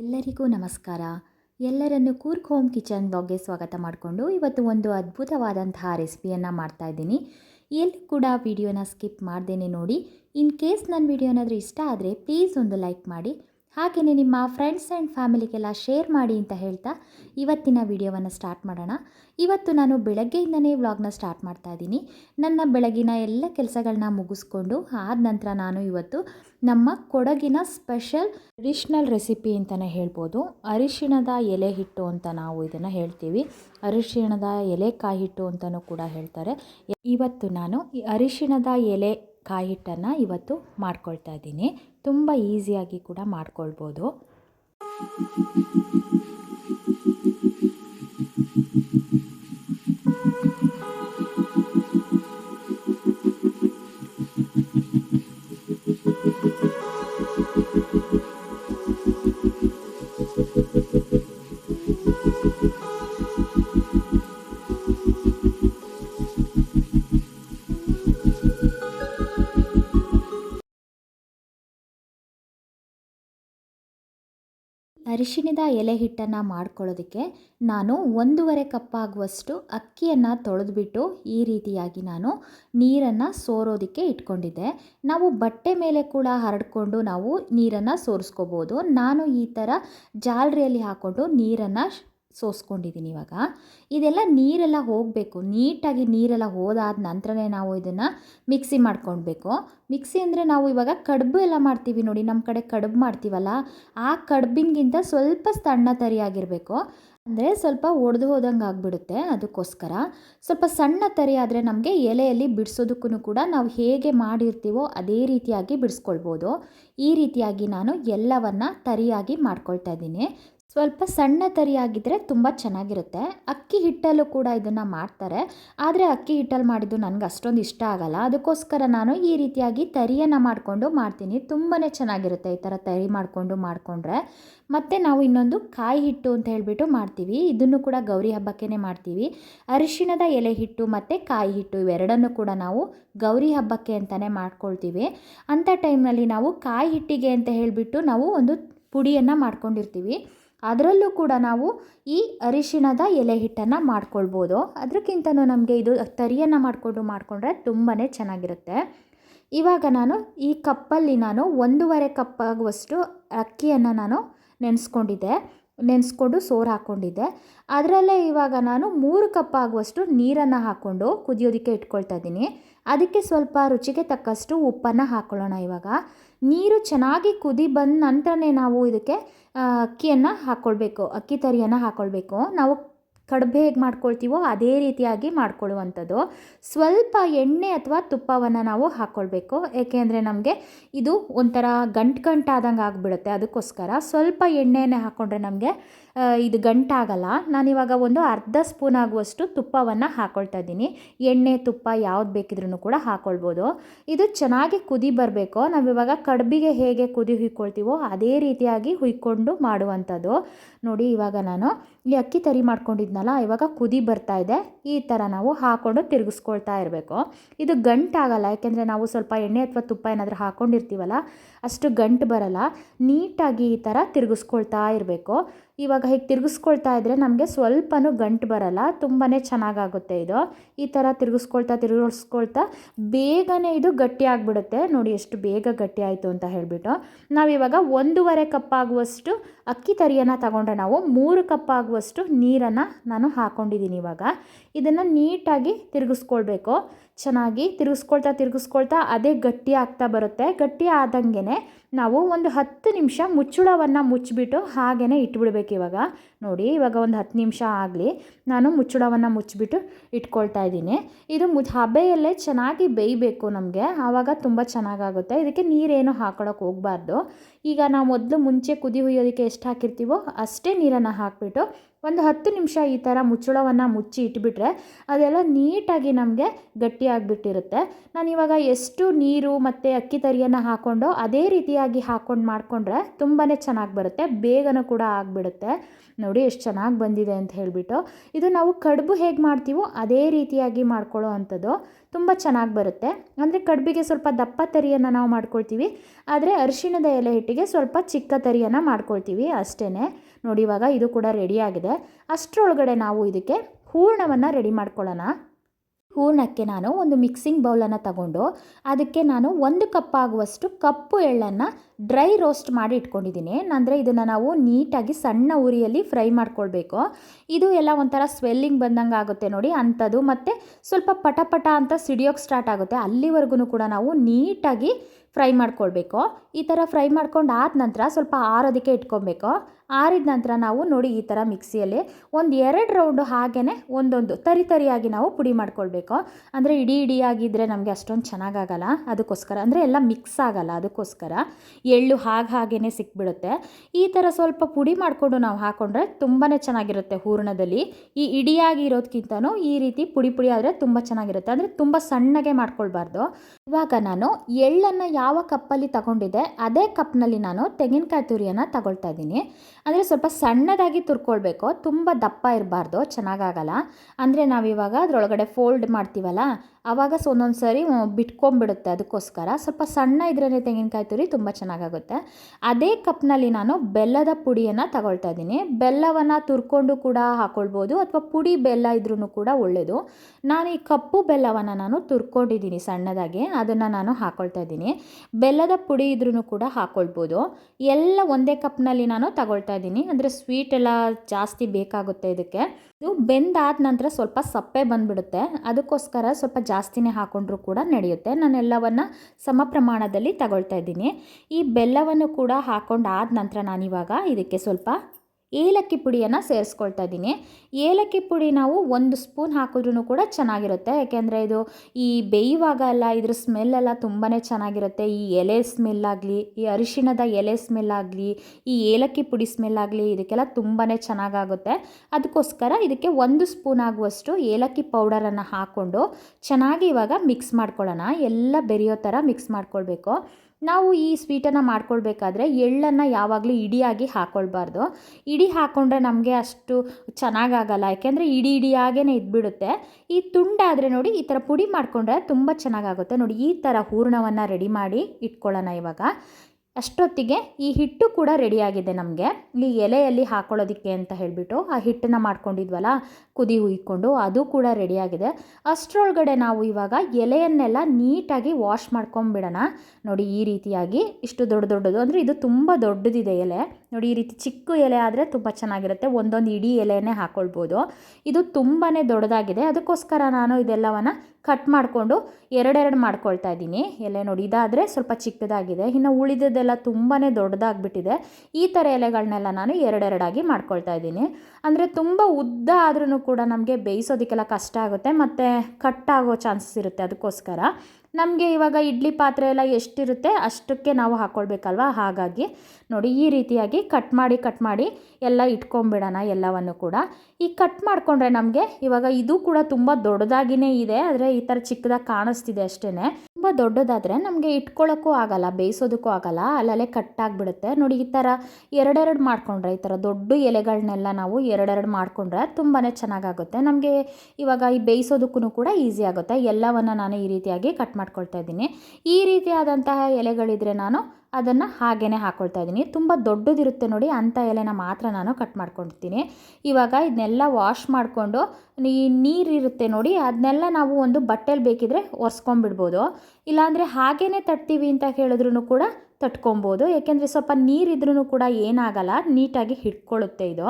ಎಲ್ಲರಿಗೂ ನಮಸ್ಕಾರ. ಎಲ್ಲರನ್ನು ಕೂರ್ಗ್ ಹೋಮ್ ಕಿಚನ್ ಬ್ಲಾಗ್ಗೆ ಸ್ವಾಗತ ಮಾಡಿಕೊಂಡು ಇವತ್ತು ಒಂದು ಅದ್ಭುತವಾದಂತಹ ರೆಸಿಪಿಯನ್ನು ಮಾಡ್ತಾ ಇದ್ದೀನಿ. ಎಲ್ಲೂ ಕೂಡ ವಿಡಿಯೋನ ಸ್ಕಿಪ್ ಮಾಡ್ದೇನೆ ನೋಡಿ. ಇನ್ ಕೇಸ್ ನನ್ನ ವಿಡಿಯೋ ಏನಾದರೂ ಇಷ್ಟ ಆದರೆ ಪ್ಲೀಸ್ ಒಂದು ಲೈಕ್ ಮಾಡಿ. ಹಾಗೆಯೇ ನಿಮ್ಮ ಫ್ರೆಂಡ್ಸ್ ಆ್ಯಂಡ್ ಫ್ಯಾಮಿಲಿಗೆಲ್ಲ ಶೇರ್ ಮಾಡಿ ಅಂತ ಹೇಳ್ತಾ ಇವತ್ತಿನ ವಿಡಿಯೋವನ್ನು ಸ್ಟಾರ್ಟ್ ಮಾಡೋಣ. ಇವತ್ತು ನಾನು ಬೆಳಗ್ಗೆಯಿಂದನೇ ವ್ಲಾಗ್ನ ಸ್ಟಾರ್ಟ್ ಮಾಡ್ತಾ ಇದ್ದೀನಿ. ನನ್ನ ಬೆಳಗಿನ ಎಲ್ಲ ಕೆಲಸಗಳನ್ನ ಮುಗಿಸ್ಕೊಂಡು ಆದ ನಂತರ ನಾನು ಇವತ್ತು ನಮ್ಮ ಕೊಡಗಿನ ಸ್ಪೆಷಲ್ ಅರಿಶಿನಲ್ ರೆಸಿಪಿ ಅಂತಲೇ ಹೇಳ್ಬೋದು. ಅರಿಶಿಣದ ಎಲೆ ಹಿಟ್ಟು ಅಂತ ನಾವು ಇದನ್ನು ಹೇಳ್ತೀವಿ. ಅರಿಶಿಣದ ಎಲೆ ಕಾಯಿ ಹಿಟ್ಟು ಅಂತಲೂ ಕೂಡ ಹೇಳ್ತಾರೆ. ಇವತ್ತು ನಾನು ಈ ಅರಿಶಿಣದ ಎಲೆ ಕಾಯಿ ಹಿಟ್ಟನ್ನು ಇವತ್ತು ಮಾಡ್ಕೊಳ್ತಾ ಇದ್ದೀನಿ. ತುಂಬ ಈಸಿಯಾಗಿ ಕೂಡ ಮಾಡ್ಕೊಳ್ಬೋದು. ಅರಿಶಿಣದ ಎಲೆ ಹಿಟ್ಟನ್ನು ಮಾಡ್ಕೊಳ್ಳೋದಕ್ಕೆ ನಾನು ಒಂದೂವರೆ ಕಪ್ ಆಗುವಷ್ಟು ಅಕ್ಕಿಯನ್ನು ತೊಳೆದ್ಬಿಟ್ಟು ಈ ರೀತಿಯಾಗಿ ನಾನು ನೀರನ್ನು ಸೋರೋದಕ್ಕೆ ಇಟ್ಕೊಂಡಿದ್ದೆ. ನಾವು ಬಟ್ಟೆ ಮೇಲೆ ಕೂಡ ಹರಡ್ಕೊಂಡು ನಾವು ನೀರನ್ನು ಸೋರಿಸ್ಕೋಬೋದು. ನಾನು ಈ ಥರ ಜಾಲರಿಯಲ್ಲಿ ಹಾಕ್ಕೊಂಡು ನೀರನ್ನು ಸೋಸ್ಕೊಂಡಿದ್ದೀನಿ ಇವಾಗ. ಇದೆಲ್ಲ ನೀರೆಲ್ಲ ಹೋಗಬೇಕು. ನೀಟಾಗಿ ನೀರೆಲ್ಲ ಹೋದಾದ ನಂತರನೇ ನಾವು ಇದನ್ನು ಮಿಕ್ಸಿ ಮಾಡ್ಕೊಳ್ಬೇಕು. ಮಿಕ್ಸಿ ಅಂದರೆ ನಾವು ಇವಾಗ ಕಡುಬು ಎಲ್ಲ ಮಾಡ್ತೀವಿ ನೋಡಿ ನಮ್ಮ ಕಡೆ ಕಡುಬು ಮಾಡ್ತೀವಲ್ಲ, ಆ ಕಡುಬಿನ್ಗಿಂತ ಸ್ವಲ್ಪ ಸಣ್ಣ ತರಿಯಾಗಿರಬೇಕು. ಅಂದರೆ ಸ್ವಲ್ಪ ಒಡೆದು ಹೋದಂಗೆ ಆಗಿಬಿಡುತ್ತೆ ಅದಕ್ಕೋಸ್ಕರ. ಸ್ವಲ್ಪ ಸಣ್ಣ ತರಿ ಆದರೆ ನಮಗೆ ಎಲೆಯಲ್ಲಿ ಬಿಡಿಸೋದಕ್ಕೂ ಕೂಡ ನಾವು ಹೇಗೆ ಮಾಡಿರ್ತೀವೋ ಅದೇ ರೀತಿಯಾಗಿ ಬಿಡಿಸ್ಕೊಳ್ಬೋದು. ಈ ರೀತಿಯಾಗಿ ನಾನು ಎಲ್ಲವನ್ನು ತರಿಯಾಗಿ ಮಾಡ್ಕೊಳ್ತಾ ಇದ್ದೀನಿ. ಸ್ವಲ್ಪ ಸಣ್ಣ ತರಿಯಾಗಿದ್ದರೆ ತುಂಬ ಚೆನ್ನಾಗಿರುತ್ತೆ. ಅಕ್ಕಿ ಹಿಟ್ಟಲ್ಲೂ ಕೂಡ ಇದನ್ನು ಮಾಡ್ತಾರೆ. ಆದರೆ ಅಕ್ಕಿ ಹಿಟ್ಟಲ್ಲಿ ಮಾಡಿದ್ದು ನನಗೆ ಅಷ್ಟೊಂದು ಇಷ್ಟ ಆಗಲ್ಲ. ಅದಕ್ಕೋಸ್ಕರ ನಾನು ಈ ರೀತಿಯಾಗಿ ತರಿಯನ್ನು ಮಾಡಿಕೊಂಡು ಮಾಡ್ತೀನಿ. ತುಂಬಾ ಚೆನ್ನಾಗಿರುತ್ತೆ ಈ ಥರ ತರಿ ಮಾಡಿಕೊಂಡು ಮಾಡಿಕೊಂಡ್ರೆ. ಮತ್ತು ನಾವು ಇನ್ನೊಂದು ಕಾಯಿ ಹಿಟ್ಟು ಅಂತ ಹೇಳಿಬಿಟ್ಟು ಮಾಡ್ತೀವಿ. ಇದನ್ನು ಕೂಡ ಗೌರಿ ಹಬ್ಬಕ್ಕೇ ಮಾಡ್ತೀವಿ. ಅರಿಶಿಣದ ಎಲೆ ಹಿಟ್ಟು ಮತ್ತು ಕಾಯಿ ಹಿಟ್ಟು ಇವೆರಡನ್ನು ಕೂಡ ನಾವು ಗೌರಿ ಹಬ್ಬಕ್ಕೆ ಅಂತಲೇ ಮಾಡ್ಕೊಳ್ತೀವಿ. ಅಂಥ ಟೈಮ್ನಲ್ಲಿ ನಾವು ಕಾಯಿ ಹಿಟ್ಟಿಗೆ ಅಂತ ಹೇಳಿಬಿಟ್ಟು ನಾವು ಒಂದು ಪುಡಿಯನ್ನು ಮಾಡ್ಕೊಂಡಿರ್ತೀವಿ. ಅದರಲ್ಲೂ ಕೂಡ ನಾವು ಈ ಅರಿಶಿಣದ ಎಲೆ ಹಿಟ್ಟನ್ನು ಮಾಡ್ಕೊಳ್ಬೋದು. ಅದಕ್ಕಿಂತನೂ ನಮಗೆ ಇದು ತರಿಯನ್ನು ಮಾಡಿಕೊಂಡು ಮಾಡಿಕೊಂಡ್ರೆ ತುಂಬಾ ಚೆನ್ನಾಗಿರುತ್ತೆ. ಇವಾಗ ನಾನು ಈ ಕಪ್ಪಲ್ಲಿ ನಾನು ಒಂದೂವರೆ ಕಪ್ ಆಗುವಷ್ಟು ಅಕ್ಕಿಯನ್ನು ನಾನು ನೆನೆಸ್ಕೊಂಡಿದ್ದೆ. ನೆನೆಸ್ಕೊಂಡು ಸೋರು ಹಾಕ್ಕೊಂಡಿದ್ದೆ ಅದರಲ್ಲೇ ಇವಾಗ ನಾನು ಮೂರು ಕಪ್ ಆಗುವಷ್ಟು ನೀರನ್ನು ಹಾಕ್ಕೊಂಡು ಕುದಿಯೋದಕ್ಕೆ ಇಟ್ಕೊಳ್ತಾ ಇದ್ದೀನಿ. ಅದಕ್ಕೆ ಸ್ವಲ್ಪ ರುಚಿಗೆ ತಕ್ಕಷ್ಟು ಉಪ್ಪನ್ನು ಹಾಕ್ಕೊಳ್ಳೋಣ ಇವಾಗ. ನೀರು ಚೆನ್ನಾಗಿ ಕುದಿ ಬಂದ ನಂತರನೇ ನಾವು ಇದಕ್ಕೆ ಅಕ್ಕಿಯನ್ನು ಹಾಕ್ಕೊಳ್ಬೇಕು ಅಕ್ಕಿ ತರಿಯನ್ನು ಹಾಕ್ಕೊಳ್ಬೇಕು ನಾವು ಕಡುಬು ಹೇಗೆ ಮಾಡ್ಕೊಳ್ತೀವೋ ಅದೇ ರೀತಿಯಾಗಿ ಮಾಡ್ಕೊಳ್ಳುವಂಥದ್ದು ಸ್ವಲ್ಪ ಎಣ್ಣೆ ಅಥವಾ ತುಪ್ಪವನ್ನು ನಾವು ಹಾಕ್ಕೊಳ್ಬೇಕು ಏಕೆಂದರೆ ನಮಗೆ ಇದು ಒಂಥರ ಗಂಟು ಗಂಟಾದಂಗೆ ಆಗಿಬಿಡುತ್ತೆ ಅದಕ್ಕೋಸ್ಕರ. ಸ್ವಲ್ಪ ಎಣ್ಣೆನೇ ಹಾಕ್ಕೊಂಡ್ರೆ ನಮಗೆ ಇದು ಗಂಟಾಗಲ್ಲ. ನಾನಿವಾಗ ಒಂದು ಅರ್ಧ ಸ್ಪೂನ್ ಆಗುವಷ್ಟು ತುಪ್ಪವನ್ನು ಹಾಕ್ಕೊಳ್ತಾ ಇದ್ದೀನಿ. ಎಣ್ಣೆ, ತುಪ್ಪ ಯಾವ್ದು ಬೇಕಿದ್ರೂ ಕೂಡ ಹಾಕ್ಕೊಳ್ಬೋದು ಇದು ಚೆನ್ನಾಗಿ ಕುದಿ ಬರಬೇಕು. ನಾವಿವಾಗ ಕಡುಬಿಗೆ ಹೇಗೆ ಕುದಿ ಹುಯ್ಕೊಳ್ತೀವೋ ಅದೇ ರೀತಿಯಾಗಿ ಹುಯ್ಕೊಂಡು ಮಾಡುವಂಥದ್ದು. ನೋಡಿ ಇವಾಗ ನಾನು ಈ ಅಕ್ಕಿ ತರಿ ಮಾಡ್ಕೊಂಡಿದ್ನಲ್ಲ, ಇವಾಗ ಕುದಿ ಬರ್ತಾ ಇದೆ. ಈ ಥರ ನಾವು ಹಾಕ್ಕೊಂಡು ತಿರುಗಿಸ್ಕೊಳ್ತಾ ಇರಬೇಕು. ಇದು ಗಂಟಾಗಲ್ಲ, ಯಾಕೆಂದರೆ ನಾವು ಸ್ವಲ್ಪ ಎಣ್ಣೆ ಅಥವಾ ತುಪ್ಪ ಏನಾದರೂ ಹಾಕ್ಕೊಂಡಿರ್ತೀವಲ್ಲ ಅಷ್ಟು ಗಂಟು ಬರಲ್ಲ, ನೀಟಾಗಿ ಈ ಥರ ತಿರುಗಿಸ್ಕೊಳ್ತಾ ಇರಬೇಕು. ಇವಾಗ ಹೀಗೆ ತಿರುಗಿಸ್ಕೊಳ್ತಾ ಇದ್ದರೆ ನಮಗೆ ಸ್ವಲ್ಪನೂ ಗಂಟು ಬರಲ್ಲ ತುಂಬಾ ಚೆನ್ನಾಗಾಗುತ್ತೆ ಇದು. ಈ ಥರ ತಿರುಗಿಸ್ಕೊಳ್ತಾ ತಿರುಗಿಸ್ಕೊಳ್ತಾ ಬೇಗನೆ ಇದು ಗಟ್ಟಿ ಆಗಿಬಿಡುತ್ತೆ. ನೋಡಿ ಎಷ್ಟು ಬೇಗ ಗಟ್ಟಿ ಆಯಿತು ಅಂತ ಹೇಳಿಬಿಟ್ಟು. ನಾವಿವಾಗ ಒಂದೂವರೆ ಕಪ್ ಆಗುವಷ್ಟು ಅಕ್ಕಿ ತರಿಯನ್ನು ತಗೊಂಡ್ರೆ ನಾವು ಮೂರು ಕಪ್ ಆಗುವಷ್ಟು ನೀರನ್ನು ನಾನು ಹಾಕ್ಕೊಂಡಿದ್ದೀನಿ ಇವಾಗ. ಇದನ್ನು ನೀಟಾಗಿ ತಿರುಗಿಸ್ಕೊಳ್ಬೇಕು. ಚೆನ್ನಾಗಿ ತಿರುಗಿಸ್ಕೊಳ್ತಾ ತಿರುಗಿಸ್ಕೊಳ್ತಾ ಅದೇ ಗಟ್ಟಿ ಆಗ್ತಾ ಬರುತ್ತೆ. ಗಟ್ಟಿ ಆದಂಗೆ ನಾವು ಒಂದು ಹತ್ತು ನಿಮಿಷ ಮುಚ್ಚುಳವನ್ನು ಮುಚ್ಚಿಬಿಟ್ಟು ಹಾಗೇ ಇಟ್ಬಿಡ್ಬೇಕು ಇವಾಗ. ನೋಡಿ, ಇವಾಗ ಒಂದು ಹತ್ತು ನಿಮಿಷ ಆಗಲಿ ನಾನು ಮುಚ್ಚುಳವನ್ನು ಮುಚ್ಚಿಬಿಟ್ಟು ಇಟ್ಕೊಳ್ತಾ ಇದ್ದೀನಿ. ಇದು ಮು, ಹಬೆಯಲ್ಲೇ ಚೆನ್ನಾಗಿ ಬೇಯಬೇಕು ನಮಗೆ. ಆವಾಗ ತುಂಬ ಚೆನ್ನಾಗಾಗುತ್ತೆ. ಇದಕ್ಕೆ ನೀರೇನು ಹಾಕೊಳ್ಳೋಕೆ ಹೋಗಬಾರ್ದು. ಈಗ ನಾವು ಮೊದಲು ಮುಂಚೆ ಕುದಿ ಹುಯ್ಯೋದಕ್ಕೆ ಎಷ್ಟು ಹಾಕಿರ್ತೀವೋ ಅಷ್ಟೇ ನೀರನ್ನು ಹಾಕಿಬಿಟ್ಟು ಒಂದು ಹತ್ತು ನಿಮಿಷ ಈ ಥರ ಮುಚ್ಚಳವನ್ನು ಮುಚ್ಚಿ ಇಟ್ಬಿಟ್ರೆ ಅದೆಲ್ಲ ನೀಟಾಗಿ ನಮಗೆ ಗಟ್ಟಿಯಾಗಿಬಿಟ್ಟಿರುತ್ತೆ. ನಾನು ಇವಾಗ ಎಷ್ಟು ನೀರು ಮತ್ತು ಅಕ್ಕಿ ತರಿಯನ್ನು ಹಾಕ್ಕೊಂಡು ಅದೇ ರೀತಿಯಾಗಿ ಹಾಕ್ಕೊಂಡು ಮಾಡಿಕೊಂಡ್ರೆ ತುಂಬಾ ಚೆನ್ನಾಗಿ ಬರುತ್ತೆ, ಬೇಗನೂ ಕೂಡ ಆಗಿಬಿಡುತ್ತೆ. ನೋಡಿ ಎಷ್ಟು ಚೆನ್ನಾಗಿ ಬಂದಿದೆ ಅಂತ ಹೇಳಿಬಿಟ್ಟು. ಇದು ನಾವು ಕಡುಬು ಹೇಗೆ ಮಾಡ್ತೀವೋ ಅದೇ ರೀತಿಯಾಗಿ ಮಾಡ್ಕೊಳ್ಳೋ ಅಂಥದ್ದು. ತುಂಬ ಚೆನ್ನಾಗಿ ಬರುತ್ತೆ. ಅಂದರೆ ಕಡ್ಬಿಗೆ ಸ್ವಲ್ಪ ದಪ್ಪ ತರಿಯನ್ನು ನಾವು ಮಾಡ್ಕೊಳ್ತೀವಿ. ಆದರೆ ಅರಿಶಿಣದ ಎಲೆ ಹಿಟ್ಟಿಗೆ ಸ್ವಲ್ಪ ಚಿಕ್ಕ ತರಿಯನ್ನು ಮಾಡ್ಕೊಳ್ತೀವಿ ಅಷ್ಟೇ ನೋಡಿ, ಇವಾಗ ಇದು ಕೂಡ ರೆಡಿಯಾಗಿದೆ ಅಷ್ಟರೊಳಗಡೆ ನಾವು ಇದಕ್ಕೆ ಹೂರ್ಣವನ್ನು ರೆಡಿ ಮಾಡ್ಕೊಳ್ಳೋಣ. ಹೂರ್ಣಕ್ಕೆ ನಾನು ಒಂದು ಮಿಕ್ಸಿಂಗ್ ಬೌಲನ್ನು ತಗೊಂಡು, ಅದಕ್ಕೆ ನಾನು ಒಂದು ಕಪ್ ಆಗುವಷ್ಟು ಕಪ್ಪು ಎಳ್ಳನ್ನು ಡ್ರೈ ರೋಸ್ಟ್ ಮಾಡಿ ಇಟ್ಕೊಂಡಿದ್ದೀನಿ. ಅಂದರೆ ಇದನ್ನು ನಾವು ನೀಟಾಗಿ ಸಣ್ಣ ಉರಿಯಲ್ಲಿ ಫ್ರೈ ಮಾಡ್ಕೊಳ್ಬೇಕು. ಇದು ಎಲ್ಲ ಒಂಥರ ಸ್ವೆಲ್ಲಿಂಗ್ ಬಂದಂಗೆ ಆಗುತ್ತೆ ನೋಡಿ ಅಂಥದ್ದು. ಮತ್ತು ಸ್ವಲ್ಪ ಪಟ ಪಟ ಅಂತ ಸಿಡಿಯೋಕ್ಕೆ ಸ್ಟಾರ್ಟ್ ಆಗುತ್ತೆ. ಅಲ್ಲಿವರೆಗೂ ಕೂಡ ನಾವು ನೀಟಾಗಿ ಫ್ರೈ ಮಾಡ್ಕೊಳ್ಬೇಕು. ಈ ಥರ ಫ್ರೈ ಮಾಡ್ಕೊಂಡು ಆದ ನಂತರ ಸ್ವಲ್ಪ ಆರೋದಕ್ಕೆ ಇಟ್ಕೊಬೇಕು ಆರಿದ ನಂತರ ನಾವು ನೋಡಿ ಈ ಥರ ಮಿಕ್ಸಿಯಲ್ಲಿ ಒಂದು ಎರಡು ರೌಂಡು ಹಾಗೇ ಒಂದೊಂದು ತರಿ ತರಿಯಾಗಿ ನಾವು ಪುಡಿ ಮಾಡ್ಕೊಳ್ಬೇಕು. ಅಂದರೆ ಇಡೀ ಇಡಿಯಾಗಿದ್ದರೆ ನಮಗೆ ಅಷ್ಟೊಂದು ಚೆನ್ನಾಗಾಗಲ್ಲ ಅದಕ್ಕೋಸ್ಕರ ಅಂದರೆ ಎಲ್ಲ ಮಿಕ್ಸ್ ಆಗಲ್ಲ ಅದಕ್ಕೋಸ್ಕರ. ಎಳ್ಳು ಹಾಗೆ ಹಾಗೇ ಸಿಕ್ಬಿಡುತ್ತೆ. ಈ ಥರ ಸ್ವಲ್ಪ ಪುಡಿ ಮಾಡಿಕೊಂಡು ನಾವು ಹಾಕ್ಕೊಂಡ್ರೆ ತುಂಬಾ ಚೆನ್ನಾಗಿರುತ್ತೆ ಹೂರಣದಲ್ಲಿ. ಈ ಇಡಿಯಾಗಿ ಇರೋದಕ್ಕಿಂತನೂ ಈ ರೀತಿ ಪುಡಿ ಪುಡಿ ಆದರೆ ತುಂಬ ಚೆನ್ನಾಗಿರುತ್ತೆ. ಅಂದರೆ ತುಂಬ ಸಣ್ಣಗೆ ಮಾಡ್ಕೊಳ್ಬಾರ್ದು. ಇವಾಗ ನಾನು ಎಳ್ಳನ್ನು ಯಾವ ಕಪ್ಪಲ್ಲಿ ತಗೊಂಡಿದ್ದೆ, ಅದೇ ಕಪ್ನಲ್ಲಿ ನಾನು ತೆಂಗಿನಕಾಯಿ ತುರಿಯನ್ನು ತಗೊಳ್ತಾ ಇದ್ದೀನಿ. ಅಂದರೆ ಸ್ವಲ್ಪ ಸಣ್ಣದಾಗಿ ತುರ್ಕೊಳ್ಬೇಕು, ತುಂಬ ದಪ್ಪ ಇರಬಾರ್ದು ಚೆನ್ನಾಗಾಗಲ್ಲ ಅಂದರೆ ನಾವಿವಾಗ ಅದರೊಳಗಡೆ ಫೋಲ್ಡ್ ಮಾಡ್ತೀವಲ್ಲ ಆವಾಗ ಸೊ ಒಂದೊಂದು ಸರಿ ಬಿಟ್ಕೊಂಬಿಡುತ್ತೆ ಅದಕ್ಕೋಸ್ಕರ ಸ್ವಲ್ಪ ಸಣ್ಣ ಇದ್ರೇ ತೆಂಗಿನಕಾಯಿ ತುರಿ ತುಂಬ ಚೆನ್ನಾಗಾಗುತ್ತೆ. ಅದೇ ಕಪ್ನಲ್ಲಿ ನಾನು ಬೆಲ್ಲದ ಪುಡಿಯನ್ನು ತಗೊಳ್ತಾ ಇದ್ದೀನಿ. ಬೆಲ್ಲವನ್ನು ತುರ್ಕೊಂಡು ಕೂಡ ಹಾಕ್ಕೊಳ್ಬೋದು ಅಥವಾ ಪುಡಿ ಬೆಲ್ಲ ಇದ್ರೂ ಕೂಡ ಒಳ್ಳೆಯದು ನಾನು ಈ ಕಪ್ಪು ಬೆಲ್ಲವನ್ನು ನಾನು ತುರ್ಕೊಂಡಿದ್ದೀನಿ ಸಣ್ಣದಾಗಿ. ಅದನ್ನು ನಾನು ಹಾಕ್ಕೊಳ್ತಾ ಇದ್ದೀನಿ. ಬೆಲ್ಲದ ಪುಡಿ ಇದ್ರೂ ಕೂಡ ಹಾಕ್ಕೊಳ್ಬೋದು ಎಲ್ಲ ಒಂದೇ ಕಪ್ನಲ್ಲಿ ನಾನು ತಗೊಳ್ತಾ ಇದ್ದೀನಿ. ಅಂದರೆ ಸ್ವೀಟ್ ಎಲ್ಲ ಜಾಸ್ತಿ ಬೇಕಾಗುತ್ತೆ ಇದಕ್ಕೆ. ಇದು ಬೆಂದಾದ ನಂತರ ಸ್ವಲ್ಪ ಸಪ್ಪೆ ಬಂದುಬಿಡುತ್ತೆ. ಅದಕ್ಕೋಸ್ಕರ ಸ್ವಲ್ಪ ಜಾಸ್ತಿನೇ ಹಾಕೊಂಡ್ರೂ ಕೂಡ ನಡೆಯುತ್ತೆ. ನಾನು ಎಲ್ಲವನ್ನು ಸಮ ಪ್ರಮಾಣದಲ್ಲಿ ತಗೊಳ್ತಾ ಇದ್ದೀನಿ. ಈ ಬೆಲ್ಲವನ್ನು ಕೂಡ ಹಾಕೊಂಡು ಆದ ನಂತರ ನಾನಿವಾಗ ಇದಕ್ಕೆ ಸ್ವಲ್ಪ ಏಲಕ್ಕಿ ಪುಡಿಯನ್ನು ಸೇರಿಸ್ಕೊಳ್ತಾ ಇದ್ದೀನಿ. ಏಲಕ್ಕಿ ಪುಡಿ ನಾವು ಒಂದು ಸ್ಪೂನ್ ಹಾಕಿದ್ರೂ ಕೂಡ ಚೆನ್ನಾಗಿರುತ್ತೆ. ಯಾಕೆಂದರೆ ಇದು ಈ ಬೇಯುವಾಗ ಎಲ್ಲ ಇದ್ರ ಸ್ಮೆಲ್ಲೆಲ್ಲ ತುಂಬಾ ಚೆನ್ನಾಗಿರುತ್ತೆ. ಈ ಎಲೆ ಸ್ಮೆಲ್ ಆಗಲಿ, ಈ ಅರಿಶಿಣದ ಎಲೆ ಸ್ಮೆಲ್ ಆಗಲಿ, ಈ ಏಲಕ್ಕಿ ಪುಡಿ ಸ್ಮೆಲ್ ಆಗಲಿ ಇದಕ್ಕೆಲ್ಲ ತುಂಬಾ ಚೆನ್ನಾಗಾಗುತ್ತೆ. ಅದಕ್ಕೋಸ್ಕರ ಇದಕ್ಕೆ ಒಂದು ಸ್ಪೂನ್ ಆಗುವಷ್ಟು ಏಲಕ್ಕಿ ಪೌಡರನ್ನು ಹಾಕ್ಕೊಂಡು ಚೆನ್ನಾಗಿ ಇವಾಗ ಮಿಕ್ಸ್ ಮಾಡ್ಕೊಳ್ಳೋಣ. ಎಲ್ಲ ಬೆರೆಯೋ ಥರ ಮಿಕ್ಸ್ ಮಾಡ್ಕೊಳ್ಬೇಕು. ನಾವು ಈ ಸ್ವೀಟನ್ನು ಮಾಡ್ಕೊಳ್ಬೇಕಾದ್ರೆ ಎಳ್ಳನ್ನು ಯಾವಾಗಲೂ ಇಡಿಯಾಗಿ ಹಾಕ್ಕೊಳ್ಬಾರ್ದು ಇಡಿ ಹಾಕ್ಕೊಂಡ್ರೆ ನಮಗೆ ಅಷ್ಟು ಚೆನ್ನಾಗಾಗಲ್ಲ, ಯಾಕೆಂದರೆ ಇಡಿ ಇಡಿಯಾಗೇ ಇದ್ಬಿಡುತ್ತೆ. ಈ ತುಂಡಾದರೆ ನೋಡಿ ಈ ಥರ ಪುಡಿ ಮಾಡಿಕೊಂಡ್ರೆ ತುಂಬ ಚೆನ್ನಾಗಾಗುತ್ತೆ. ನೋಡಿ ಈ ಥರ ಹೂರಣವನ್ನು ರೆಡಿ ಮಾಡಿ ಇಟ್ಕೊಳ್ಳೋಣ ಇವಾಗ. ಅಷ್ಟೊತ್ತಿಗೆ ಈ ಹಿಟ್ಟು ಕೂಡ ರೆಡಿಯಾಗಿದೆ ನಮಗೆ. ಈ ಎಲೆಯಲ್ಲಿ ಹಾಕೊಳ್ಳೋದಕ್ಕೆ ಅಂತ ಹೇಳಿಬಿಟ್ಟು ಆ ಹಿಟ್ಟನ್ನು ಮಾಡ್ಕೊಂಡಿದ್ವಲ್ಲ, ಕುದಿ ಹುಯ್ಕೊಂಡು ಅದು ಕೂಡ ರೆಡಿಯಾಗಿದೆ ಅಷ್ಟರೊಳಗಡೆ ನಾವು ಇವಾಗ ಎಲೆಯನ್ನೆಲ್ಲ ನೀಟಾಗಿ ವಾಶ್ ಮಾಡ್ಕೊಂಬಿಡೋಣ. ನೋಡಿ ಈ ರೀತಿಯಾಗಿ ಇಷ್ಟು ದೊಡ್ಡ ದೊಡ್ಡದು ಅಂದರೆ ಇದು ತುಂಬ ದೊಡ್ಡದಿದೆ ಎಲೆ. ನೋಡಿ, ಈ ರೀತಿ ಚಿಕ್ಕ ಎಲೆ ಆದರೆ ತುಂಬ ಚೆನ್ನಾಗಿರುತ್ತೆ. ಒಂದೊಂದು ಇಡೀ ಎಲೆಯೇ ಹಾಕ್ಕೊಳ್ಬೋದು ಇದು ತುಂಬಾ ದೊಡ್ಡದಾಗಿದೆ. ಅದಕ್ಕೋಸ್ಕರ ನಾನು ಇದೆಲ್ಲವನ್ನು ಕಟ್ ಮಾಡಿಕೊಂಡು ಎರಡೆರಡು ಮಾಡ್ಕೊಳ್ತಾ ಇದ್ದೀನಿ. ಎಲೆ ನೋಡಿ, ಇದಾದರೆ ಸ್ವಲ್ಪ ಚಿಕ್ಕದಾಗಿದೆ. ಇನ್ನು ಉಳಿದದೆಲ್ಲ ತುಂಬಾ ದೊಡ್ಡದಾಗ್ಬಿಟ್ಟಿದೆ. ಈ ಥರ ಎಲೆಗಳನ್ನೆಲ್ಲ ನಾನು ಎರಡೆರಡಾಗಿ ಮಾಡ್ಕೊಳ್ತಾ ಇದ್ದೀನಿ. ಅಂದರೆ ತುಂಬ ಉದ್ದ ಆದ್ರೂ ಕೂಡ ನಮಗೆ ಬೇಯಿಸೋದಕ್ಕೆಲ್ಲ ಕಷ್ಟ ಆಗುತ್ತೆ. ಮತ್ತು ಕಟ್ ಆಗೋ ಚಾನ್ಸಸ್ ಇರುತ್ತೆ ಅದಕ್ಕೋಸ್ಕರ. ನಮಗೆ ಇವಾಗ ಇಡ್ಲಿ ಪಾತ್ರೆ ಎಲ್ಲ ಎಷ್ಟಿರುತ್ತೆ ಅಷ್ಟಕ್ಕೆ ನಾವು ಹಾಕ್ಕೊಳ್ಬೇಕಲ್ವಾ ಹಾಗಾಗಿ ನೋಡಿ, ಈ ರೀತಿಯಾಗಿ ಕಟ್ ಮಾಡಿ ಕಟ್ ಮಾಡಿ ಎಲ್ಲ ಇಟ್ಕೊಂಬಿಡೋಣ ಎಲ್ಲವನ್ನು ಕೂಡ. ಈ ಕಟ್ ಮಾಡಿಕೊಂಡ್ರೆ ನಮಗೆ ಇವಾಗ ಇದು ಕೂಡ ತುಂಬ ದೊಡ್ಡದಾಗಿಯೇ ಇದೆ, ಆದರೆ ಈ ಥರ ಚಿಕ್ಕದಾಗಿ ಕಾಣಿಸ್ತಿದೆ ಅಷ್ಟೇ ತುಂಬ ದೊಡ್ಡದಾದರೆ ನಮಗೆ ಇಟ್ಕೊಳ್ಳೋಕ್ಕೂ ಆಗಲ್ಲ, ಬೇಯಿಸೋದಕ್ಕೂ ಆಗಲ್ಲ, ಅಲ್ಲಲ್ಲೇ ಕಟ್ಟಾಗಿಬಿಡುತ್ತೆ. ನೋಡಿ, ಈ ಥರ ಎರಡೆರಡು ಮಾಡಿಕೊಂಡ್ರೆ, ಈ ಥರ ದೊಡ್ಡ ಎಲೆಗಳನ್ನೆಲ್ಲ ನಾವು ಎರಡೆರಡು ಮಾಡಿಕೊಂಡ್ರೆ ತುಂಬಾ ಚೆನ್ನಾಗಾಗುತ್ತೆ. ನಮಗೆ ಇವಾಗ ಈ ಬೇಯಿಸೋದಕ್ಕೂ ಕೂಡ ಈಸಿ ಆಗುತ್ತೆ. ಎಲ್ಲವನ್ನು ನಾನು ಈ ರೀತಿಯಾಗಿ ಕಟ್ ಮಾಡ್ಕೊಳ್ತಾ ಇದ್ದೀನಿ. ಈ ರೀತಿಯಾದಂತಹ ಎಲೆಗಳಿದ್ರೆ ನಾನು ಅದನ್ನು ಹಾಗೇ ಹಾಕ್ಕೊಳ್ತಾ ಇದ್ದೀನಿ. ತುಂಬ ದೊಡ್ಡದಿರುತ್ತೆ ನೋಡಿ ಅಂಥ ಎಲೆನ ಮಾತ್ರ ನಾನು ಕಟ್ ಮಾಡ್ಕೊಳ್ತೀನಿ ಇವಾಗ ಇದನ್ನೆಲ್ಲ ವಾಶ್ ಮಾಡಿಕೊಂಡು ಈ ನೀರಿರುತ್ತೆ ನೋಡಿ ಅದನ್ನೆಲ್ಲ ನಾವು ಒಂದು ಬಟ್ಟೆಲಿ ಬೇಕಿದ್ರೆ ಒರೆಸ್ಕೊಂಬಿಡ್ಬೋದು ಇಲ್ಲಾಂದರೆ ಹಾಗೇ ತಟ್ತೀವಿ ಅಂತ ಹೇಳಿದ್ರೂ ಕೂಡ ತಟ್ಕೊಬೋದು. ಯಾಕೆಂದರೆ ಸ್ವಲ್ಪ ನೀರಿದ್ರೂ ಕೂಡ ಏನಾಗಲ್ಲ, ನೀಟಾಗಿ ಹಿಡ್ಕೊಳ್ಳುತ್ತೆ ಇದು.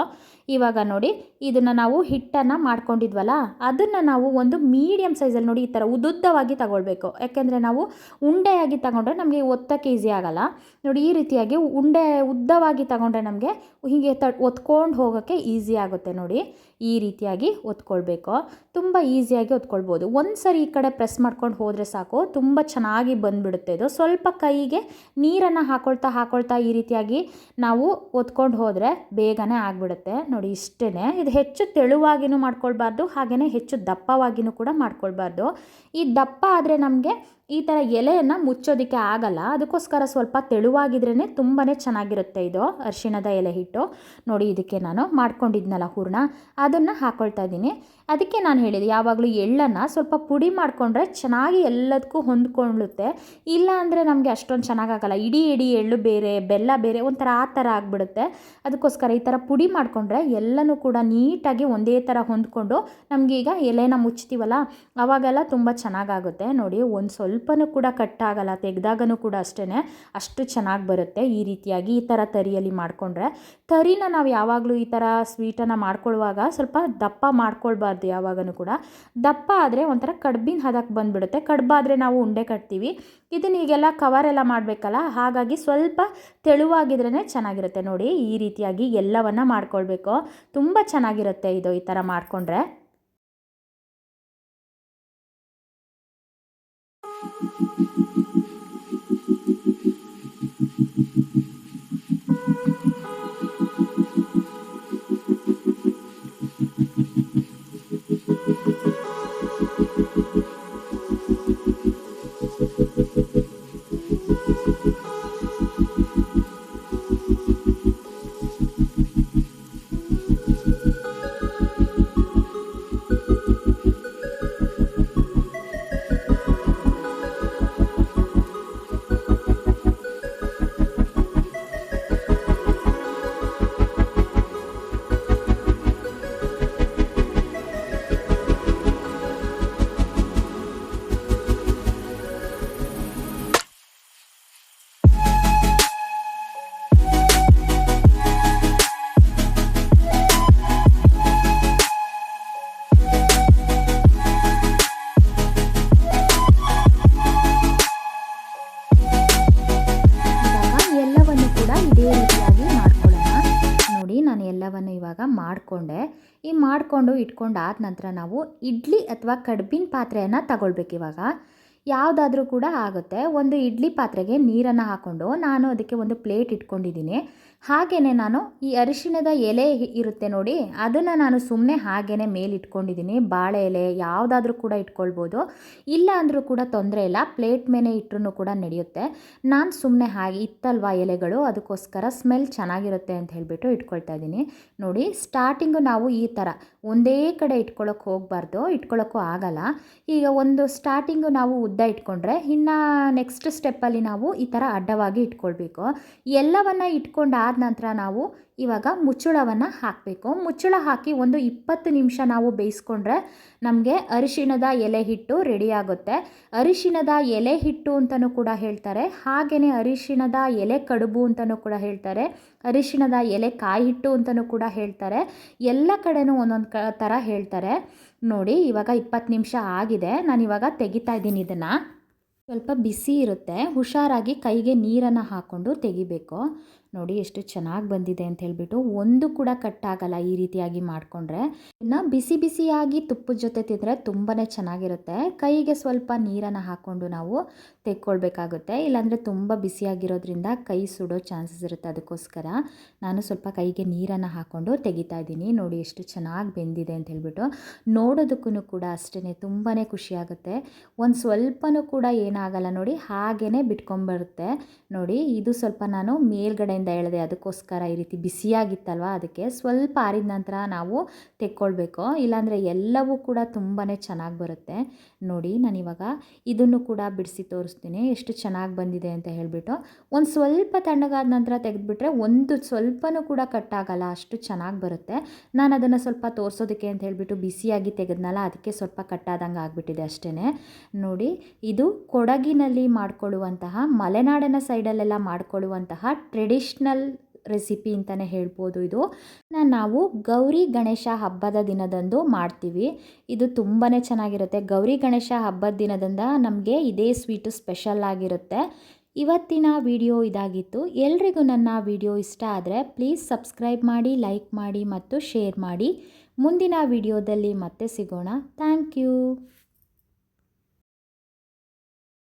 ಇವಾಗ ನೋಡಿ, ಇದನ್ನು ನಾವು ಹಿಟ್ಟನ್ನು ಮಾಡ್ಕೊಂಡಿದ್ವಲ್ಲ, ಅದನ್ನು ನಾವು ಒಂದು ಮೀಡಿಯಮ್ ಸೈಜಲ್ಲಿ ನೋಡಿ ಈ ಥರ ಉದ್ದುದ್ದವಾಗಿ ತಗೊಳ್ಬೇಕು. ಯಾಕೆಂದರೆ ನಾವು ಉಂಡೆಯಾಗಿ ತಗೊಂಡ್ರೆ ನಮಗೆ ಒತ್ತಕ್ಕೆ ಈಸಿ ಆಗಲ್ಲ. ನೋಡಿ ಈ ರೀತಿಯಾಗಿ ಉಂಡೆ ಉದ್ದವಾಗಿ ತಗೊಂಡ್ರೆ ನಮಗೆ ಹೀಗೆ ತ ಒತ್ಕೊಂಡು ಹೋಗೋಕ್ಕೆ ಈಸಿ ಆಗುತ್ತೆ ನೋಡಿ. ಈ ರೀತಿಯಾಗಿ ಒತ್ಕೊಳ್ಬೇಕು ತುಂಬ ಈಸಿಯಾಗಿ ಒತ್ಕೊಳ್ಬೋದು ಒಂದು ಸರಿ ಈ ಕಡೆ ಪ್ರೆಸ್ ಮಾಡ್ಕೊಂಡು ಹೋದರೆ ಸಾಕು. ತುಂಬ ಚೆನ್ನಾಗಿ ಬಂದುಬಿಡುತ್ತೆ ಇದು. ಸ್ವಲ್ಪ ಕೈಗೆ ನೀರನ್ನು ಹಾಕೊಳ್ತಾ ಹಾಕೊಳ್ತಾ ಈ ರೀತಿಯಾಗಿ ನಾವು ಒತ್ಕೊಂಡು ಹೋದರೆ ಬೇಗನೆ ಆಗಿಬಿಡುತ್ತೆ. ನೋಡಿ ಇಷ್ಟೇ ಇದು ಹೆಚ್ಚು ತೆಳುವಾಗಿನೂ ಮಾಡ್ಕೊಳ್ಬಾರ್ದು ಹಾಗೆಯೇ ಹೆಚ್ಚು ದಪ್ಪವಾಗಿನೂ ಕೂಡ ಮಾಡ್ಕೊಳ್ಬಾರ್ದು. ಈ ದಪ್ಪ ಆದರೆ ನಮಗೆ ಈ ಥರ ಎಲೆಯನ್ನು ಮುಚ್ಚೋದಕ್ಕೆ ಆಗಲ್ಲ. ಅದಕ್ಕೋಸ್ಕರ ಸ್ವಲ್ಪ ತೆಳುವಾಗಿದ್ರೇ ತುಂಬಾ ಚೆನ್ನಾಗಿರುತ್ತೆ ಇದು ಅರಿಶಿಣದ ಎಲೆ ಹಿಟ್ಟು. ನೋಡಿ, ಇದಕ್ಕೆ ನಾನು ಮಾಡ್ಕೊಂಡಿದ್ನಲ್ಲ ಹೂರಣ. ಅದನ್ನು ಹಾಕ್ಕೊಳ್ತಾ ಇದ್ದೀನಿ. ಅದಕ್ಕೆ ನಾನು ಹೇಳಿದೆ, ಯಾವಾಗಲೂ ಎಳ್ಳನ್ನು ಸ್ವಲ್ಪ ಪುಡಿ ಮಾಡಿಕೊಂಡ್ರೆ ಚೆನ್ನಾಗಿ ಎಲ್ಲದಕ್ಕೂ ಹೊಂದ್ಕೊಳ್ಳುತ್ತೆ. ಇಲ್ಲ ಅಂದರೆ ನಮಗೆ ಅಷ್ಟೊಂದು ಚೆನ್ನಾಗಾಗಲ್ಲ. ಇಡೀ ಇಡೀ ಎಳ್ಳು ಬೇರೆ, ಬೆಲ್ಲ ಬೇರೆ ಒಂಥರ ಆ ಥರ ಆಗಿಬಿಡುತ್ತೆ. ಅದಕ್ಕೋಸ್ಕರ ಈ ಥರ ಪುಡಿ ಮಾಡಿಕೊಂಡ್ರೆ ಎಲ್ಲನೂ ಕೂಡ ನೀಟಾಗಿ ಒಂದೇ ಥರ ಹೊಂದ್ಕೊಂಡು ನಮಗೀಗ ಎಲೆನ ಮುಚ್ತೀವಲ್ಲ ಆವಾಗೆಲ್ಲ ತುಂಬ ಚೆನ್ನಾಗಾಗುತ್ತೆ. ನೋಡಿ, ಒಂದು ಸ್ವಲ್ಪನೂ ಕೂಡ ಕಟ್ಟಾಗಲ್ಲ ತೆಗೆದಾಗನೂ ಕೂಡ ಅಷ್ಟೇ ಅಷ್ಟು ಚೆನ್ನಾಗಿ ಬರುತ್ತೆ ಈ ರೀತಿಯಾಗಿ ಈ ಥರ ತರಿಯಲ್ಲಿ ಮಾಡಿಕೊಂಡ್ರೆ. ತರಿನ ನಾವು ಯಾವಾಗಲೂ ಈ ಥರ ಸ್ವೀಟನ್ನು ಮಾಡ್ಕೊಳ್ಳುವಾಗ ಸ್ವಲ್ಪ ದಪ್ಪ ಮಾಡ್ಕೊಳ್ಬಾರ್ದು. ಯಾವಾಗಲೂ ಕೂಡ. ದಪ್ಪ ಆದರೆ ಒಂಥರ ಕಡ್ಬಿನ ಹದಕ್ಕೆ ಬಂದುಬಿಡುತ್ತೆ. ಕಡ್ಬಾದರೆ ನಾವು ಉಂಡೆ ಕಟ್ತೀವಿ. ಇದನ್ನ ಈಗೆಲ್ಲ ಕವರೆಲ್ಲ ಮಾಡಬೇಕಲ್ಲ, ಹಾಗಾಗಿ ಸ್ವಲ್ಪ ತೆಳುವಾಗಿದ್ರೇ ಚೆನ್ನಾಗಿರುತ್ತೆ ನೋಡಿ. ಈ ರೀತಿಯಾಗಿ ಎಲ್ಲವನ್ನು ಮಾಡ್ಕೊಳ್ಬೇಕು. ತುಂಬ ಚೆನ್ನಾಗಿರುತ್ತೆ ಇದು ಈ ಥರ ಮಾಡಿಕೊಂಡ್ರೆ. ಇವಾಗ ಮಾಡಿಕೊಂಡೆ. ಈ ಮಾಡಿಕೊಂಡು ಇಟ್ಕೊಂಡಾದ ನಂತರ ನಾವು ಇಡ್ಲಿ ಅಥವಾ ಕಡ್ಬಿನ ಪಾತ್ರೆಯನ್ನು ತಗೊಳ್ಬೇಕು ಇವಾಗ. ಯಾವುದಾದ್ರೂ ಕೂಡ ಆಗುತ್ತೆ. ಒಂದು ಇಡ್ಲಿ ಪಾತ್ರೆಗೆ ನೀರನ್ನು ಹಾಕ್ಕೊಂಡು ನಾನು ಅದಕ್ಕೆ ಒಂದು ಪ್ಲೇಟ್ ಇಟ್ಕೊಂಡಿದ್ದೀನಿ. ಹಾಗೆಯೇ ನಾನು ಈ ಅರಿಶಿಣದ ಎಲೆ ಇರುತ್ತೆ ನೋಡಿ, ಅದನ್ನು ನಾನು ಸುಮ್ಮನೆ ಹಾಗೆಯೇ ಮೇಲಿಟ್ಕೊಂಡಿದ್ದೀನಿ. ಬಾಳೆ ಎಲೆ ಯಾವುದಾದ್ರೂ ಕೂಡ ಇಟ್ಕೊಳ್ಬೋದು. ಇಲ್ಲ ಅಂದರೂ ಕೂಡ ತೊಂದರೆ ಇಲ್ಲ, ಪ್ಲೇಟ್ ಮೇಲೆ ಇಟ್ಟರೂ ಕೂಡ ನಡೆಯುತ್ತೆ. ನಾನು ಸುಮ್ಮನೆ ಹಾಗೆ ಇತ್ತಲ್ವ ಎಲೆಗಳು, ಅದಕ್ಕೋಸ್ಕರ ಸ್ಮೆಲ್ ಚೆನ್ನಾಗಿರುತ್ತೆ ಅಂತ ಹೇಳಿಬಿಟ್ಟು ಇಟ್ಕೊಳ್ತಾ ಇದ್ದೀನಿ. ನೋಡಿ ಸ್ಟಾರ್ಟಿಂಗು ನಾವು ಈ ಥರ ಒಂದೇ ಕಡೆ ಇಟ್ಕೊಳ್ಳೋಕೆ ಹೋಗಬಾರ್ದು ಇಟ್ಕೊಳ್ಳೋಕ್ಕೂ ಆಗಲ್ಲ. ಈಗ ಒಂದು ಸ್ಟಾರ್ಟಿಂಗು ನಾವು ಉದ್ದ ಇಟ್ಕೊಂಡ್ರೆ, ಇನ್ನು ನೆಕ್ಸ್ಟ್ ಸ್ಟೆಪ್ಪಲ್ಲಿ ನಾವು ಈ ಥರ ಅಡ್ಡವಾಗಿ ಇಟ್ಕೊಳ್ಬೇಕು. ಎಲ್ಲವನ್ನು ಇಟ್ಕೊಂಡಾದ ನಂತರ ನಾವು ಇವಾಗ ಮುಚ್ಚಳವನ್ನು ಹಾಕಬೇಕು. ಮುಚ್ಚಳ ಹಾಕಿ ಒಂದು ಇಪ್ಪತ್ತು ನಿಮಿಷ ನಾವು ಬೇಯಿಸ್ಕೊಂಡ್ರೆ ನಮಗೆ ಅರಿಶಿಣದ ಎಲೆ ಹಿಟ್ಟು ರೆಡಿಯಾಗುತ್ತೆ ಅರಿಶಿಣದ ಎಲೆ ಹಿಟ್ಟು ಅಂತಲೂ ಕೂಡ ಹೇಳ್ತಾರೆ. ಹಾಗೆಯೇ ಅರಿಶಿಣದ ಎಲೆ ಕಡುಬು ಅಂತಲೂ ಕೂಡ ಹೇಳ್ತಾರೆ. ಅರಿಶಿಣದ ಎಲೆ ಕಾಯಿ ಹಿಟ್ಟು ಅಂತಲೂ ಕೂಡ ಹೇಳ್ತಾರೆ. ಎಲ್ಲ ಕಡೆನೂ ಒಂದೊಂದು ಕ ಥರ ಹೇಳ್ತಾರೆ. ನೋಡಿ, ಇವಾಗ ಇಪ್ಪತ್ತು ನಿಮಿಷ ಆಗಿದೆ. ನಾನು ಇವಾಗ ತೆಗಿತಾ ಇದ್ದೀನಿ ಇದನ್ನು. ಸ್ವಲ್ಪ ಬಿಸಿ ಇರುತ್ತೆ. ಹುಷಾರಾಗಿ ಕೈಗೆ ನೀರನ್ನು ಹಾಕ್ಕೊಂಡು ತೆಗಿಬೇಕು. ನೋಡಿ ಎಷ್ಟು ಚೆನ್ನಾಗಿ ಬಂದಿದೆ ಅಂತ ಹೇಳಿಬಿಟ್ಟು ಒಂದು ಕೂಡ ಕಟ್ಟಾಗಲ್ಲ ಈ ರೀತಿಯಾಗಿ ಮಾಡಿಕೊಂಡ್ರೆ. ಇನ್ನು ಬಿಸಿ ಬಿಸಿಯಾಗಿ ತುಪ್ಪದ ಜೊತೆ ತಿಂದರೆ ತುಂಬಾ ಚೆನ್ನಾಗಿರುತ್ತೆ. ಕೈಗೆ ಸ್ವಲ್ಪ ನೀರನ್ನು ಹಾಕ್ಕೊಂಡು ನಾವು ತೆಕ್ಕೊಳ್ಬೇಕಾಗುತ್ತೆ. ಇಲ್ಲಾಂದರೆ ತುಂಬ ಬಿಸಿಯಾಗಿರೋದ್ರಿಂದ ಕೈ ಸುಡೋ ಚಾನ್ಸಸ್ ಇರುತ್ತೆ ಅದಕ್ಕೋಸ್ಕರ. ನಾನು ಸ್ವಲ್ಪ ಕೈಗೆ ನೀರನ್ನು ಹಾಕ್ಕೊಂಡು ತೆಗಿತಾ ಇದ್ದೀನಿ. ನೋಡಿ ಎಷ್ಟು ಚೆನ್ನಾಗಿ ಬೆಂದಿದೆ ಅಂತ ಹೇಳ್ಬಿಟ್ಟು. ನೋಡೋದಕ್ಕೂ ಕೂಡ ಅಷ್ಟೇ ತುಂಬಾ ಖುಷಿಯಾಗುತ್ತೆ. ಒಂದು ಸ್ವಲ್ಪನೂ ಕೂಡ ಏನಾಗಲ್ಲ ನೋಡಿ ಹಾಗೇ ಬಿಟ್ಕೊಂಬರುತ್ತೆ ನೋಡಿ, ಇದು ಸ್ವಲ್ಪ ನಾನು ಮೇಲ್ಗಡೆಯಿಂದ ಹೇಳಿದೆ, ಅದಕ್ಕೋಸ್ಕರ ಈ ರೀತಿ ಬಿಸಿಯಾಗಿತ್ತಲ್ವ? ಅದಕ್ಕೆ ಸ್ವಲ್ಪ ಆರಿದ ನಂತರ ನಾವು ತೆಕ್ಕೊಳ್ಬೇಕು. ಇಲ್ಲಾಂದರೆ ಎಲ್ಲವೂ ಕೂಡ ತುಂಬಾ ಚೆನ್ನಾಗಿ ಬರುತ್ತೆ. ನೋಡಿ, ನಾನಿವಾಗ ಇದನ್ನು ಕೂಡ ಬಿಡಿಸಿ ತೋರಿಸ್ತೀನಿ. ಎಷ್ಟು ಚೆನ್ನಾಗಿ ಬಂದಿದೆ ಅಂತ ಹೇಳಿಬಿಟ್ಟು. ಒಂದು ಸ್ವಲ್ಪ ತಣ್ಣಗಾದ ನಂತರ ತೆಗೆದುಬಿಟ್ರೆ ಒಂದು ಸ್ವಲ್ಪನೂ ಕೂಡ ಕಟ್ಟಾಗಲ್ಲ, ಅಷ್ಟು ಚೆನ್ನಾಗಿ ಬರುತ್ತೆ. ನಾನು ಅದನ್ನು ಸ್ವಲ್ಪ ತೋರಿಸೋದಕ್ಕೆ ಅಂತ ಹೇಳಿಬಿಟ್ಟು ಬಿಸಿಯಾಗಿ ತೆಗೆದ್ನಲ್ಲ, ಅದಕ್ಕೆ ಸ್ವಲ್ಪ ಕಟ್ಟಾದಂಗೆ ಆಗಿಬಿಟ್ಟಿದೆ ಅಷ್ಟೇ ನೋಡಿ, ಇದು ಕೊಡಗಿನಲ್ಲಿ ಮಾಡಿಕೊಳ್ಳುವಂತಹ, ಮಲೆನಾಡಿನ ಸೈಡಲ್ಲೆಲ್ಲ ಮಾಡ್ಕೊಳ್ಳುವಂತಹ ಟ್ರೆಡಿಷ್ನಲ್ ರೆಸಿಪಿ ಅಂತಲೇ ಹೇಳ್ಬೋದು ಇದು. ನಾವು ಗೌರಿ ಗಣೇಶ ಹಬ್ಬದ ದಿನದಂದು ಮಾಡ್ತೀವಿ. ಇದು ತುಂಬಾ ಚೆನ್ನಾಗಿರುತ್ತೆ. ಗೌರಿ ಗಣೇಶ ಹಬ್ಬದ ದಿನದಿಂದ ನಮಗೆ ಇದೇ ಸ್ವೀಟು ಸ್ಪೆಷಲ್ ಆಗಿರುತ್ತೆ. ಇವತ್ತಿನ ವಿಡಿಯೋ ಇದಾಗಿತ್ತು. ಎಲ್ರಿಗೂ ನನ್ನ ವಿಡಿಯೋ ಇಷ್ಟ ಆದರೆ ಪ್ಲೀಸ್ ಸಬ್ಸ್ಕ್ರೈಬ್ ಮಾಡಿ, ಲೈಕ್ ಮಾಡಿ ಮತ್ತು ಶೇರ್ ಮಾಡಿ. ಮುಂದಿನ ವಿಡಿಯೋದಲ್ಲಿ ಮತ್ತೆ ಸಿಗೋಣ. Thank you.